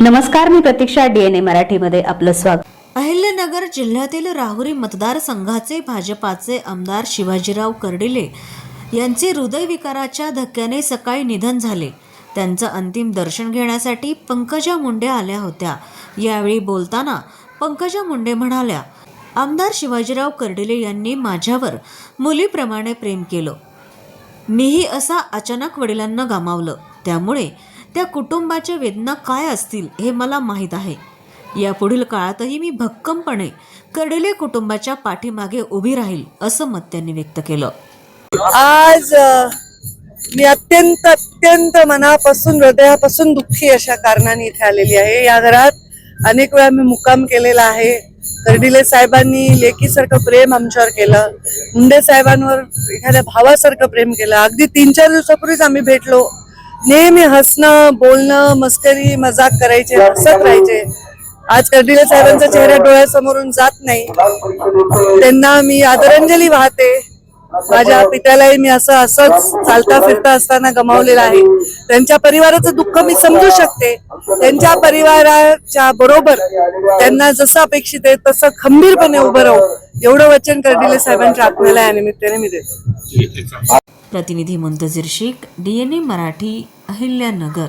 नमस्कार मी प्रतीक्षा डीएनए मराठीमध्ये आपलं स्वागत. अहिल्यनगर जिल्ह्यातील राहुरी मतदारसंघाचे भाजपाचे आमदार शिवाजीराव कर्डिले यांचे हृदयविकाराच्या धक्क्याने सकाळी निधन झाले. त्यांचं अंतिम दर्शन घेण्यासाठी पंकजा मुंडे आल्या होत्या. यावेळी बोलताना पंकजा मुंडे म्हणाल्या आमदार शिवाजीराव कर्डिले यांनी माझ्यावर मुलीप्रमाणे प्रेम केलं. मीही असा अचानक वडिलांना गमावलं. त्यामुळे त्या कुटुंबाच्या वेदना काय असतील हे मला माहीत आहे. यापुढील काळातही मी भक्कमपणे कर्डिले कुटुंबाच्या पाठीमागे उभी राहील असं मत त्यांनी व्यक्त केलं. आज मी अत्यंत अत्यंत मनापासून हृदयापासून दुःखी अशा कारणाने इथे आलेली आहे. या घरात अनेक वेळा मी मुक्काम केलेला आहे. कर्डिले साहेबांनी लेकीसारखं प्रेम आमच्यावर केलं. मुंडे साहेबांवर एखाद्या भावासारखं प्रेम केलं. अगदी तीन चार दिवसापूर्वीच आम्ही भेटलो. नेहमी हसणं बोलणं मस्करी मजाक करायचे हसत राहायचे. आज कर्डिले साहेबांचा चेहरा डोळ्यासमोरून जात नाही. त्यांना मी आदरांजली वाहते. माझ्या पित्यालाही मी असं असंच चालता फिरता असताना गमावलेलं आहे. त्यांच्या परिवाराचं दुःख मी समजू शकते. त्यांच्या परिवाराच्या बरोबर त्यांना जसं अपेक्षित आहे तसं खंबीरपणे उभं राहू. एवढं वचन कर्डिले साहेबांच्या आत्म्याला या निमित्ताने मी देतो. प्रतिनिधी मुंतजीर शेख डीएनए मराठी अहिल्यानगर.